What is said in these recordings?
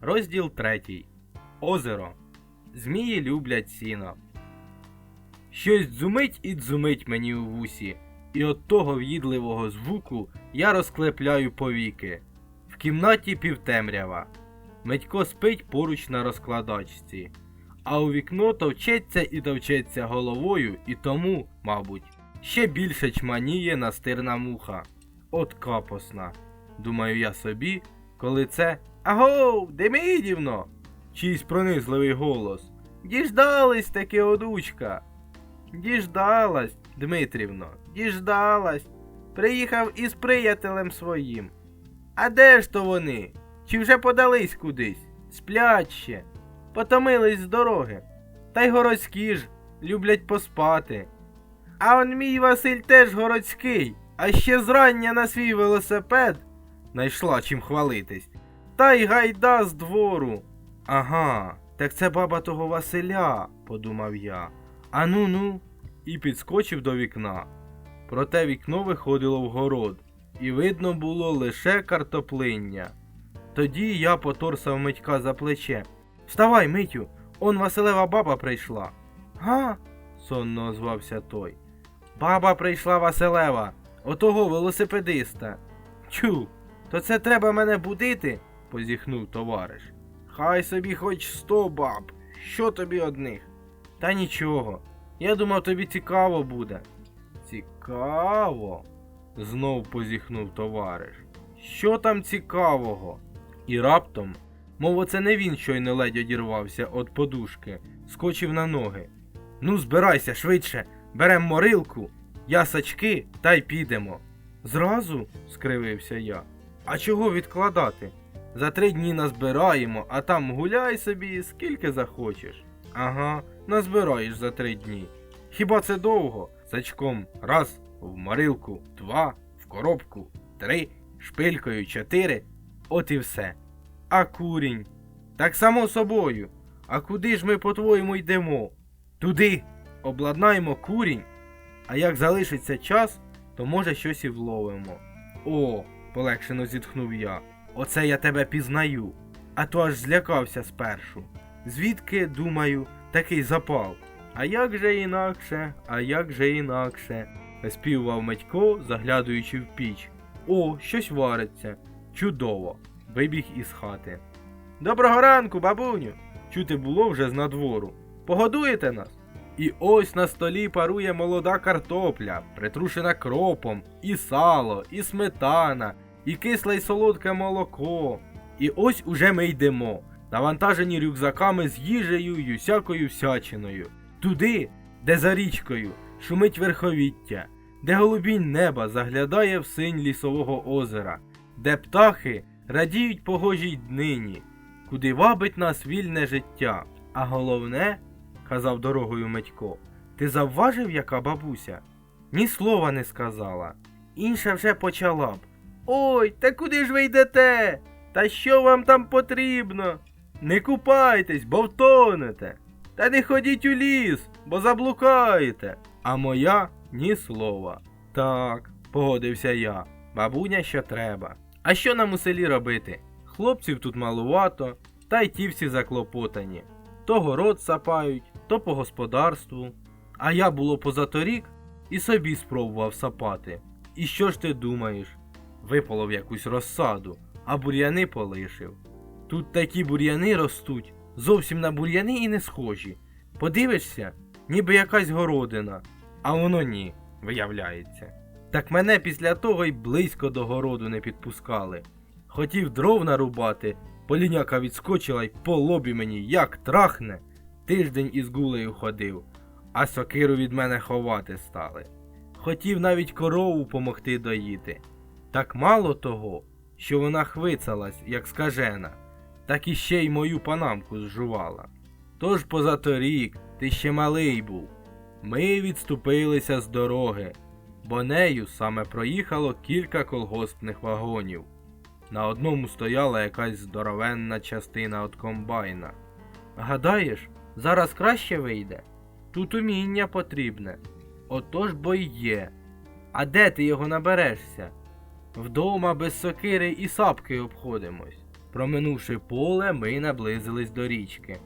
Розділ 3. Озеро. Змії люблять сіно. Щось дзумить і дзумить мені у вусі, і от того в'їдливого звуку я розклепляю повіки. В кімнаті півтемрява. Медько спить поруч на розкладачці, а у вікно товчеться і товчеться головою, і тому, мабуть, ще більше чманіє настирна муха. От капосна, думаю я собі, коли це Агов, Демидівно! Чийсь пронизливий голос. Діждались таки одучка. Діждалась, Дмитрівно, діждалась. Приїхав із приятелем своїм. А де ж то вони? Чи вже подались кудись? Сплять ще, потомились з дороги. Та й городські ж люблять поспати. А он мій Василь теж городський, а ще зрання на свій велосипед найшла чим хвалитись. Та й гайда з двору. Ага, так це баба того Василя, подумав я. А ну ну. І підскочив до вікна. Проте вікно виходило в город, і видно було лише картоплиння. Тоді я поторсав Митька за плече. Вставай, Митю, он Василева баба прийшла. Га? сонно озвався той. Баба прийшла Василева, отого велосипедиста. Чу, то це треба мене будити? Позіхнув товариш. Хай собі хоч сто баб. Що тобі одних? Та нічого. Я думав, тобі цікаво буде. Цікаво? знов позіхнув товариш. Що там цікавого? І раптом, мов оце не він щойно ледь одірвався від подушки, скочив на ноги. Ну, збирайся швидше, берем морилку, ясачки та й підемо. Зразу? скривився я. А чого відкладати? За три дні назбираємо, а там гуляй собі скільки захочеш. Ага, назбираєш за три дні. Хіба це довго? Сачком раз, в морилку, два, в коробку, три, шпилькою чотири. От і все. А курінь? Так само собою. А куди ж ми, по-твоєму, йдемо? Туди. Обладнаємо курінь, а як залишиться час, то може щось і вловимо. О, полегшено зітхнув я. Оце я тебе пізнаю. А то аж злякався спершу. Звідки, думаю, такий запал? А як же інакше, а як же інакше? виспівував Медько, заглядаючи в піч. О, щось вариться. Чудово. Вибіг із хати. Доброго ранку, бабуню! Чути було вже з надвору. Погодуєте нас? І ось на столі парує молода картопля, притрушена кропом, і сало, і сметана, і кисле й солодке молоко. І ось уже ми йдемо, навантажені рюкзаками з їжею й усякою всячиною. Туди, де за річкою шумить верховіття, де голубінь неба заглядає в синь лісового озера, де птахи радіють погожій днині, куди вабить нас вільне життя. А головне, казав дорогою Медько, ти завважив, яка бабуся? Ні слова не сказала. Інша вже почала б. Ой, та куди ж ви йдете? Та що вам там потрібно? Не купайтесь, бо втонете. Та не ходіть у ліс, бо заблукаєте. А моя ні слова. Так, погодився я. Бабуня що треба. А що нам у селі робити? Хлопців тут малувато, та й ті всі заклопотані. То город сапають, то по господарству. А я було позаторік і собі спробував сапати. І що ж ти думаєш? Виполов якусь розсаду, а бур'яни полишив. Тут такі бур'яни ростуть, зовсім на бур'яни і не схожі. Подивишся, ніби якась городина, а воно ні, виявляється. Так мене після того й близько до городу не підпускали. Хотів дров нарубати, поліняка відскочила й по лобі мені як трахне. Тиждень із гулею ходив, а сокиру від мене ховати стали. Хотів навіть корову помогти доїти. Так мало того, що вона хвицалась, як скажена, так і ще й мою панамку зжувала. Тож позаторік ти ще малий був. Ми відступилися з дороги, бо нею саме проїхало кілька колгоспних вагонів. На одному стояла якась здоровенна частина від комбайна. Гадаєш, зараз краще вийде? Тут уміння потрібне. Отож бо й є. А де ти його наберешся? Вдома без сокири і сапки обходимось. Проминувши поле, ми наблизились до річки.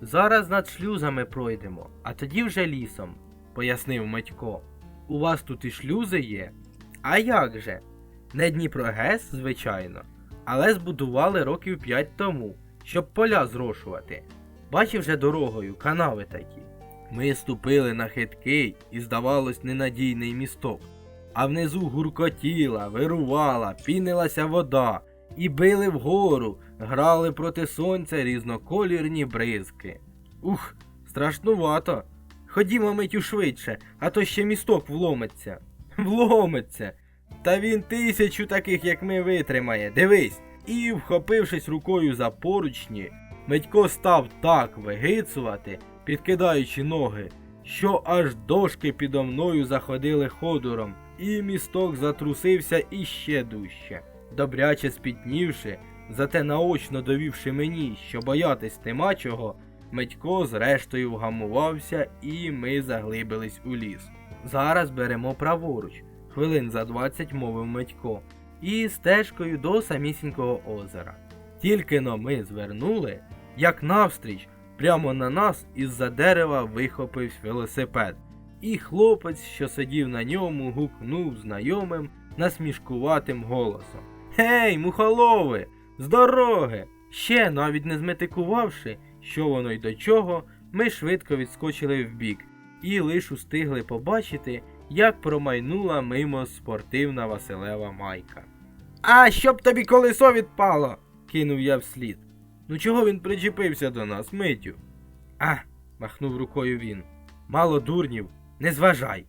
Зараз над шлюзами пройдемо, а тоді вже лісом, пояснив Матько. У вас тут і шлюзи є? А як же? Не Дніпрогес, звичайно, але збудували років п'ять тому, щоб поля зрошувати. Бачив вже дорогою, канави такі. Ми ступили на хиткий і, здавалось, ненадійний місток. А внизу гуркотіла, вирувала, пінилася вода, і били вгору, грали проти сонця різноколірні бризки. Ух, страшнувато. Ходімо митю швидше, а то ще місток вломиться. Вломиться. Та він тисячу таких, як ми, витримає. Дивись. І, вхопившись рукою за поручні, Митько став так вигицувати, підкидаючи ноги, що аж дошки підо мною заходили ходором, і місток затрусився іще дужче. Добряче спітнівши, зате наочно довівши мені, що боятись нема чого, Митько зрештою вгамувався, і ми заглибились у ліс. Зараз беремо праворуч, хвилин за двадцять мовив Митько, і стежкою до самісінького озера. Тільки но ми звернули, як навстріч, прямо на нас із-за дерева вихопився велосипед, і хлопець, що сидів на ньому, гукнув знайомим насмішкуватим голосом. Гей, мухолови, з дороги! Ще навіть не зметикувавши, що воно й до чого, ми швидко відскочили вбік і лиш устигли побачити, як промайнула мимо спортивна Василева майка. А щоб тобі колесо відпало, кинув я вслід. Ну чого він причепився до нас, митю? А, махнув рукою він. Мало дурнів, не зважай.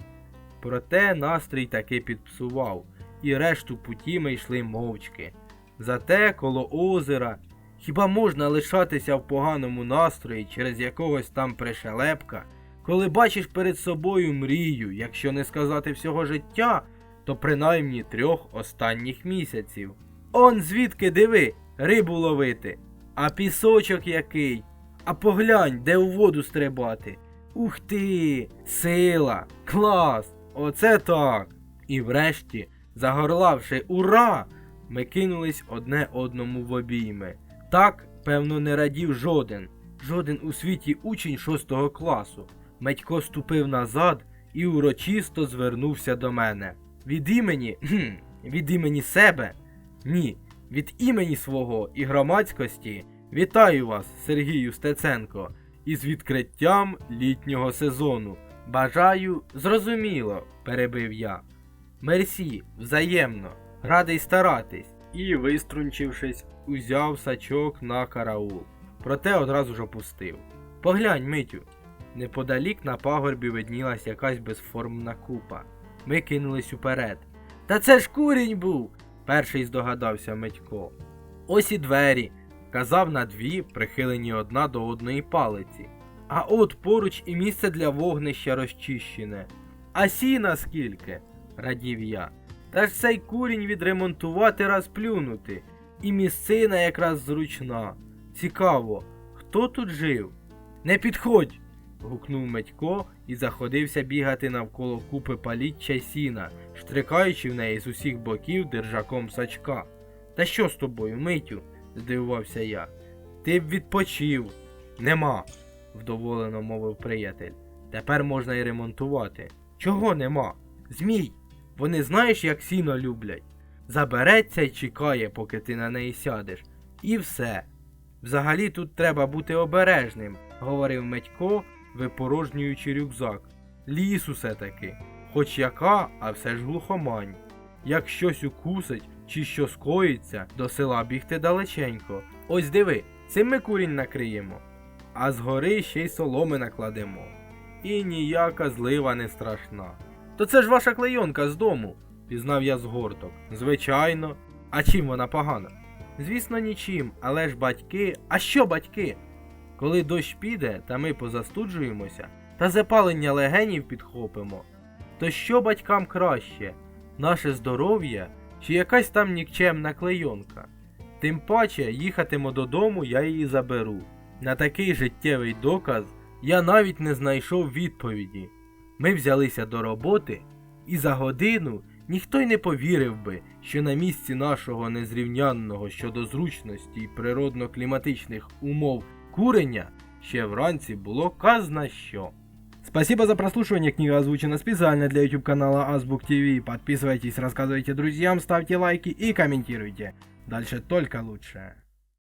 Проте настрій таки підпсував, і решту путі ми йшли мовчки. Зате коло озера хіба можна лишатися в поганому настрої через якогось там пришелепка, коли бачиш перед собою мрію, якщо не сказати всього життя, то принаймні трьох останніх місяців. Он звідки диви, рибу ловити, а пісочок який. А поглянь, де у воду стрибати. Ух ти! Сила! Клас! Оце так! І врешті, загорлавши ура! Ми кинулись одне одному в обійми. Так, певно, не радів жоден, жоден у світі учень шостого класу. Медько ступив назад і урочисто звернувся до мене. Від імені, кхм, від імені себе? Ні, від імені свого і громадськості вітаю вас, Сергію Стеценко, із відкриттям літнього сезону. Бажаю, зрозуміло, перебив я. Мерсі, взаємно, радий старатись. І, виструнчившись, узяв сачок на караул. Проте одразу ж опустив. Поглянь, Митю. Неподалік на пагорбі виднілась якась безформна купа. Ми кинулись уперед. Та це ж курінь був. перший здогадався Митько. Ось і двері, казав на дві, прихилені одна до одної палиці. А от поруч і місце для вогнища розчищене. А сіна скільки? радів я. Та ж цей курінь відремонтувати раз плюнути. І місцина якраз зручна. Цікаво, хто тут жив? Не підходь. гукнув Медько і заходився бігати навколо купи паліччя сіна, штрикаючи в неї з усіх боків держаком сачка. Та що з тобою, Митю? Здивувався я. Ти б відпочив. Нема, вдоволено мовив приятель. Тепер можна й ремонтувати. Чого нема? Змій, вони знаєш, як сіно люблять. Забереться й чекає, поки ти на неї сядеш. І все. Взагалі тут треба бути обережним, говорив Медько, випорожнюючи рюкзак. Ліс усе таки. Хоч яка, а все ж глухомань. Як щось укусить чи що скоїться, до села бігти далеченько. Ось диви, цим ми курінь накриємо. А згори ще й соломи накладемо. І ніяка злива не страшна. То це ж ваша клейонка з дому, пізнав я з горток. Звичайно. А чим вона погана? Звісно, нічим, але ж батьки. А що батьки? Коли дощ піде, та ми позастуджуємося, та запалення легенів підхопимо, то що батькам краще? Наше здоров'я чи якась там нікчемна клейонка? Тим паче їхатиму додому, я її заберу. На такий життєвий доказ я навіть не знайшов відповіді. Ми взялися до роботи, і за годину ніхто й не повірив би, що на місці нашого незрівнянного щодо зручності й природно-кліматичних умов курення ще вранці було казна що. Спасибо за прослушивание. Книга озвучена специально для YouTube канала Азбук ТВ. Подписывайтесь, рассказывайте друзьям, ставьте лайки и комментируйте. Дальше только лучше.